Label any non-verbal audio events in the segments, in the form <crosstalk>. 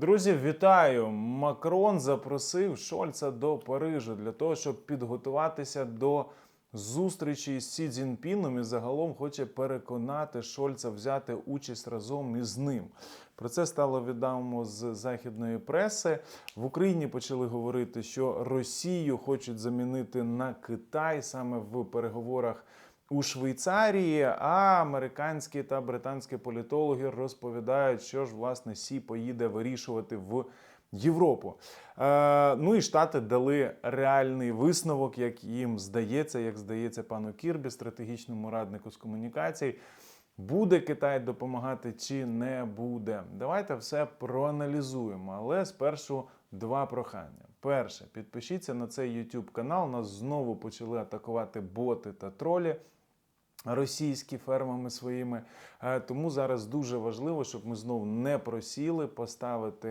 Друзі, вітаю! Макрон запросив Шольца до Парижу для того, щоб підготуватися до зустрічі з Сі Цзіньпіном і загалом хоче переконати Шольца взяти участь разом із ним. Про це стало відомо з західної преси. В Україні почали говорити, що Росію хочуть замінити на Китай саме в переговорах у Швейцарії, а американські та британські політологи розповідають, що ж власне Сі поїде вирішувати в Європу. Е, ну і Штати дали реальний висновок, як їм здається, як здається пану Кірбі, стратегічному раднику з комунікацій. Буде Китай допомагати чи не буде? Давайте все проаналізуємо. Але спершу два прохання. Перше, підпишіться на цей YouTube канал. Нас знову почали атакувати боти та тролі російські фермами своїми. Е, Тому зараз дуже важливо, щоб ми знову не просіли, поставити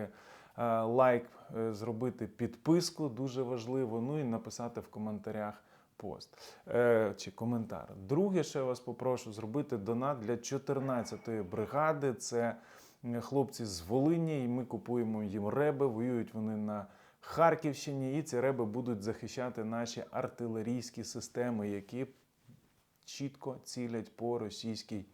е, лайк, е, зробити підписку. Дуже важливо. Ну і написати в коментарях. Пост чи коментар. Друге, що я вас попрошу зробити донат для 14-ї бригади. Це хлопці з Волині, і ми купуємо їм реби. Воюють вони на Харківщині, і ці реби будуть захищати наші артилерійські системи, які чітко цілять по російській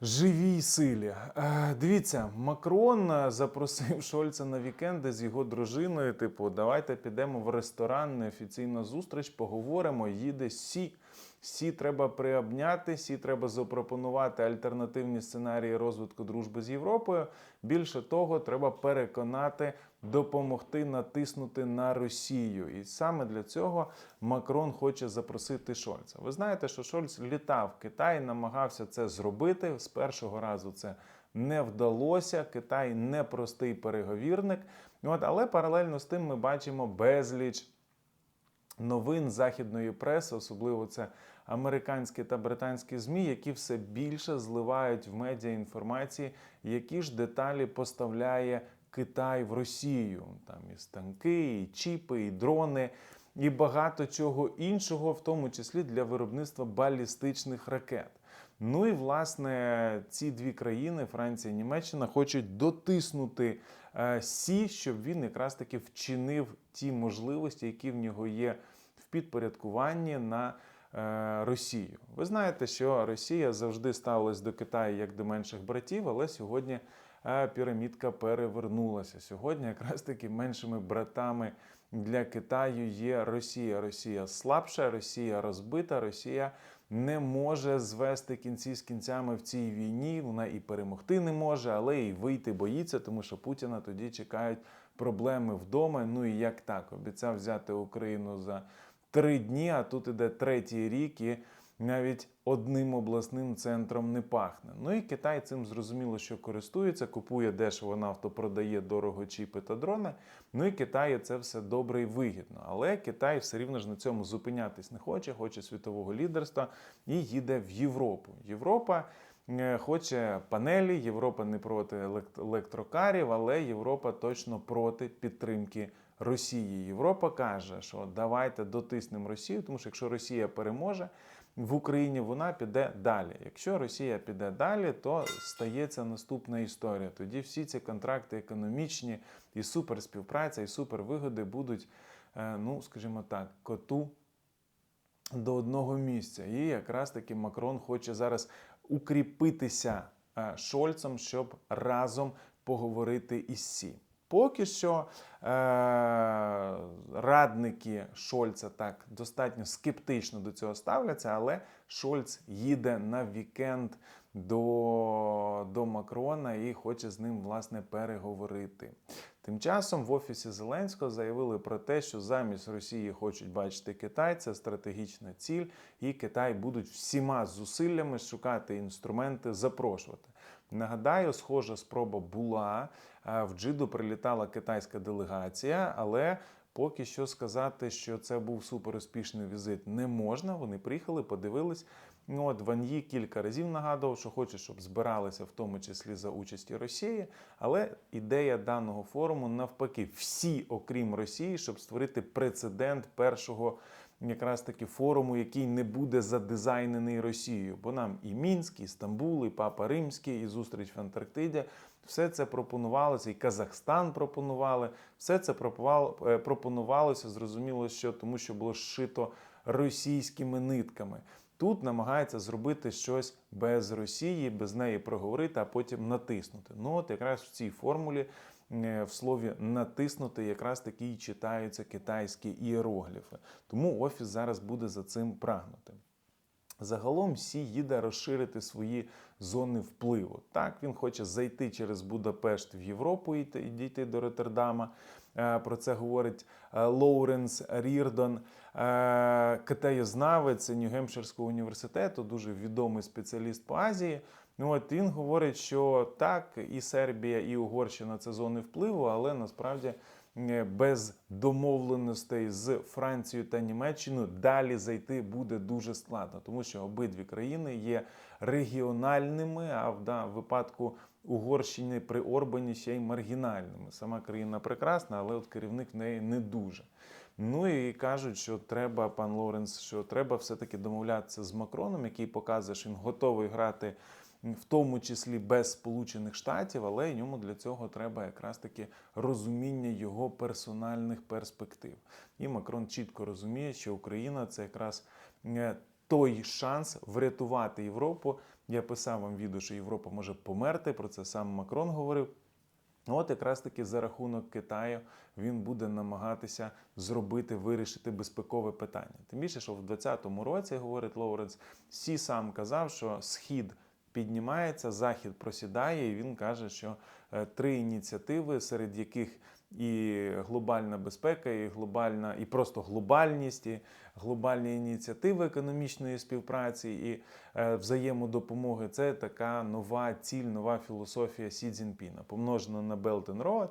живій силі. Е, Дивіться, Макрон е, запросив Шольца на вікенди з його дружиною. Типу, давайте підемо в ресторан, неофіційна зустріч, поговоримо. Їде Сі. Сі треба приобняти, Сі треба запропонувати альтернативні сценарії розвитку дружби з Європою. Більше того, треба переконати, допомогти натиснути на Росію. І саме для цього Макрон хоче запросити Шольца. Ви знаєте, що Шольц літав в Китай, намагався це зробити. З першого разу це не вдалося. Китай непростий переговірник. От, але паралельно з тим ми бачимо безліч новин західної преси, особливо це американські та британські змі, які все більше зливають в медіа інформації, які ж деталі поставляє Китай в Росію. Там і станки, і чіпи, і дрони. І багато чого іншого, в тому числі для виробництва балістичних ракет. Ну і власне ці дві країни, Франція і Німеччина, хочуть дотиснути е, Сі, щоб він якраз таки вчинив ті можливості, які в нього є в підпорядкуванні на е, Росію. Ви знаєте, що Росія завжди ставилась до Китаю як до менших братів, але сьогодні е, пірамідка перевернулася. Сьогодні якраз таки меншими братами для Китаю є Росія. Росія слабша, Росія розбита, Росія не може звести кінці з кінцями в цій війні. Вона і перемогти не може, але і вийти боїться, тому що Путіна тоді чекають проблеми вдома. Ну і як так? Обіцяв взяти Україну за три дні, а тут іде третій рік і навіть одним обласним центром не пахне. Ну і Китай цим зрозуміло, що користується, купує дешево нафту, продає дорого чіпи та дрони. Ну і Китаю це все добре і вигідно. Але Китай все рівно ж на цьому зупинятись не хоче, хоче світового лідерства і їде в Європу. Європа. е, Хоче панелі, Європа не проти елект- електрокарів, але Європа точно проти підтримки Росії. Європа каже, що давайте дотиснемо Росію, тому що якщо Росія переможе в Україні, вона піде далі. Якщо Росія піде далі, то стається наступна історія. Тоді всі ці контракти економічні і суперспівпраця, і супервигоди будуть, е, ну скажімо так, коту до одного місця. І якраз таки Макрон хоче зараз укріпитися е, Шольцем, щоб разом поговорити із Сі. Поки що е, радники Шольца так достатньо скептично до цього ставляться, але Шольц їде на вікенд до, до Макрона і хоче з ним власне переговорити. Тим часом в офісі Зеленського заявили про те, що замість Росії хочуть бачити Китай, це стратегічна ціль, і Китай будуть всіма зусиллями шукати інструменти, запрошувати. Нагадаю, схожа спроба була в Джиду прилітала китайська делегація, але поки що сказати, що це був суперуспішний візит, не можна. Вони приїхали, подивились. Ну, от Ван Ї кілька разів нагадував, що хоче, щоб збиралися в тому числі за участі Росії. Але ідея даного форуму навпаки, всі, окрім Росії, щоб створити прецедент першого якраз таки форуму, який не буде задизайнений Росією. Бо нам і Мінськ, і Стамбул, і Папа Римський, і зустріч в Антарктиді. Все це пропонувалося, і Казахстан пропонували. Все це е, пропонувалося, зрозуміло, що тому, що було зшито російськими нитками. Тут намагається зробити щось без Росії, без неї проговорити, а потім натиснути. Ну от якраз в цій формулі е, в слові натиснути якраз такі й читаються китайські іерогліфи. Тому офіс зараз буде за цим прагнути. Загалом Сі їде розширити свої зони впливу. Так, він хоче зайти через Будапешт в Європу і дійти до Роттердама. Е, Про це говорить е, Лоуренс Рірдон, е, китаєзнавець Нью-Гемпширського університету, дуже відомий спеціаліст по Азії. Ну, от він говорить, що так, і Сербія, і Угорщина це зони впливу, але насправді без домовленостей з Францією та Німеччиною далі зайти буде дуже складно, тому що обидві країни є регіональними, а в да, випадку Угорщини при Орбані ще й маргінальними. Сама країна прекрасна, але от керівник в неї не дуже. Ну і кажуть, що треба, пан Лоренс, що треба все-таки домовлятися з Макроном, який показує, що він готовий грати в тому числі без Сполучених Штатів, але йому для цього треба якраз таки розуміння його персональних перспектив. І Макрон чітко розуміє, що Україна це якраз е, той шанс врятувати Європу. Я писав вам відео, що Європа може померти. Про це сам Макрон говорив. От якраз таки за рахунок Китаю він буде намагатися зробити, вирішити безпекове питання. Тим більше, що в 2020 році, говорить Лоуренс, Сі сам казав, що схід піднімається, захід просідає, і він каже, що е, три ініціативи, серед яких і глобальна безпека, і глобальна, і просто глобальність, і глобальні ініціативи економічної співпраці і е, взаємодопомоги. Це така нова ціль, нова філософія Сі Цзіньпіна, помножена на Belt and Road.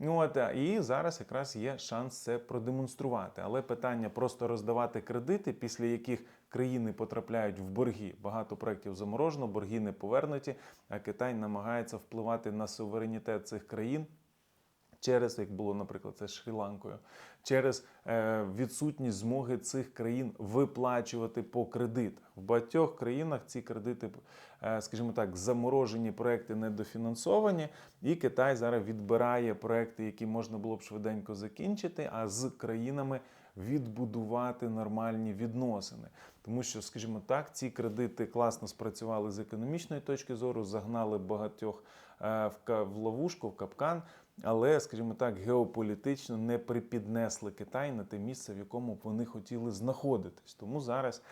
От, і зараз якраз є шанс це продемонструвати. Але питання просто роздавати кредити, після яких країни потрапляють в борги. Багато проєктів заморожено, борги не повернуті, а Китай намагається впливати на суверенітет цих країн через, як було, наприклад, це Шрі-Ланкою, через е, відсутність змоги цих країн виплачувати по кредитах. В багатьох країнах ці кредити, е, скажімо так, заморожені проекти недофінансовані, і Китай зараз відбирає проекти, які можна було б швиденько закінчити, а з країнами відбудувати нормальні відносини. Тому що, скажімо так, ці кредити класно спрацювали з економічної точки зору, загнали багатьох е, в ловушку, в капкан. Але, скажімо так, геополітично не припіднесли Китай на те місце, в якому б вони хотіли знаходитись. Тому зараз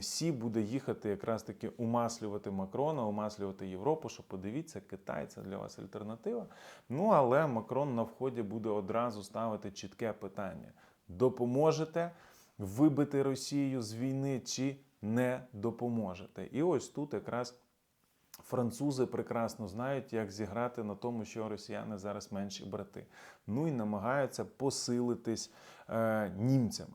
Сі буде їхати якраз таки умаслювати Макрона, умаслювати Європу, що подивіться, Китай це для вас альтернатива. Ну але Макрон на вході буде одразу ставити чітке питання: допоможете вибити Росію з війни чи не допоможете? І ось тут якраз. Французи прекрасно знають, як зіграти на тому, що росіяни зараз менші брати. Ну і намагаються посилитись е, німцями.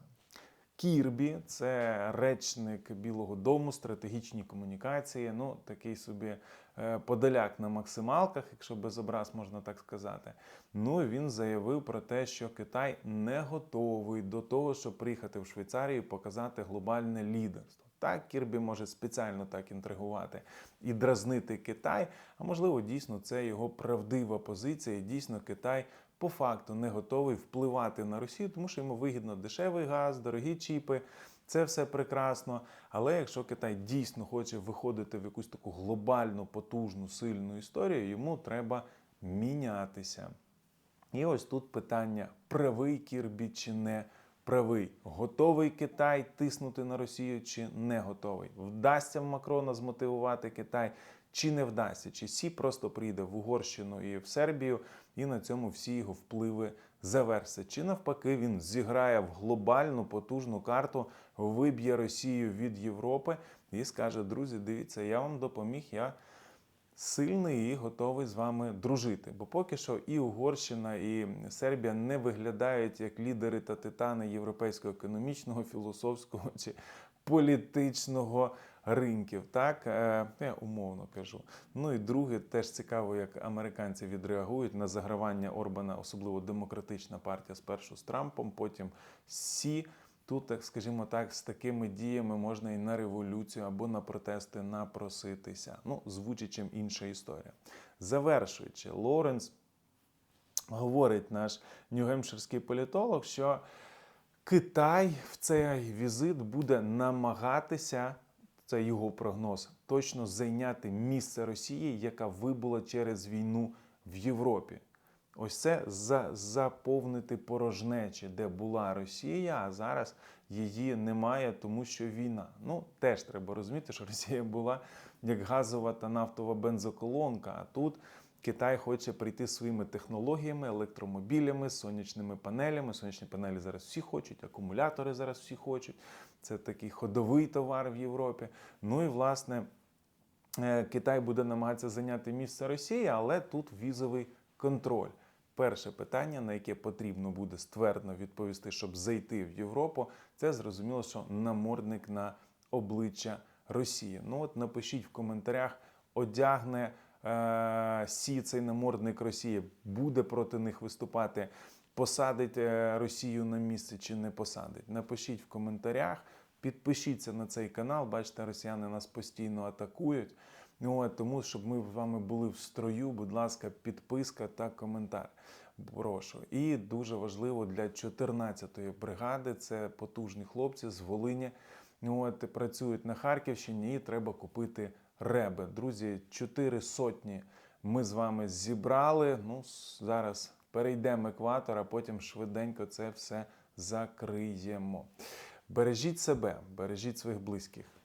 Кірбі це речник Білого Дому, стратегічні комунікації. Ну, такий собі е, подаляк на максималках, якщо без образ можна так сказати. Ну він заявив про те, що Китай не готовий до того, щоб приїхати в Швейцарію і показати глобальне лідерство. Так, Кірбі може спеціально так інтригувати і дразнити Китай. А можливо, дійсно це його правдива позиція. і Дійсно, Китай по факту не готовий впливати на Росію, тому що йому вигідно дешевий газ, дорогі чіпи. Це все прекрасно. Але якщо Китай дійсно хоче виходити в якусь таку глобальну, потужну, сильну історію, йому треба мінятися. І ось тут питання: правий Кірбі чи не правий? Готовий Китай тиснути на Росію чи не готовий? Вдасться Макрона змотивувати Китай чи не вдасться? Чи Сі просто прийде в Угорщину і в Сербію, і на цьому всі його впливи завершаться? Чи навпаки він зіграє в глобальну потужну карту, виб'є Росію від Європи і скаже: друзі, дивіться, я вам допоміг. я сильний і готовий з вами дружити. Бо поки що і Угорщина, і Сербія не виглядають як лідери та титани європейського економічного, філософського чи політичного ринків. Так, Е, я умовно кажу. Ну і друге, теж цікаво, як американці відреагують на загравання Орбана, особливо демократична партія спершу з Трампом, потім Сі. Тут, так скажімо так, з такими діями можна і на революцію або на протести напроситися. Ну, звучить чим інша історія. Завершуючи, Лоренс говорить наш нью-гемпширський політолог, що Китай в цей візит буде намагатися, це його прогноз, точно зайняти місце Росії, яка вибула через війну в Європі. Ось це за, заповнити порожнечі, де була Росія, а зараз її немає, тому що війна. Ну, теж треба розуміти, що <laughs> Росія була як газова та нафтова бензоколонка, а тут Китай хоче прийти своїми технологіями, електромобілями, сонячними панелями. Сонячні панелі зараз всі хочуть, акумулятори зараз всі хочуть. Це такий ходовий товар в Європі. Ну і власне е, Китай буде намагатися зайняти місце Росії, але тут візовий контроль. Перше питання, на яке потрібно буде ствердно відповісти, щоб зайти в Європу, це зрозуміло, що намордник на обличчя Росії. Ну от напишіть в коментарях, одягне Сі цей намордник Росії, буде проти них виступати, посадить е, Росію на місце чи не посадить. Напишіть в коментарях, підпишіться на цей канал. Бачите, росіяни нас постійно атакують. Ну, от, тому, щоб ми з вами були в строю, будь ласка, підписка та коментар. Прошу. І дуже важливо для 14-ї бригади це потужні хлопці з Волині. От, працюють на Харківщині і треба купити реби. Друзі, чотири сотні ми з вами зібрали. Ну, зараз перейдемо екватор, а потім швиденько це все закриємо. Бережіть себе, бережіть своїх близьких.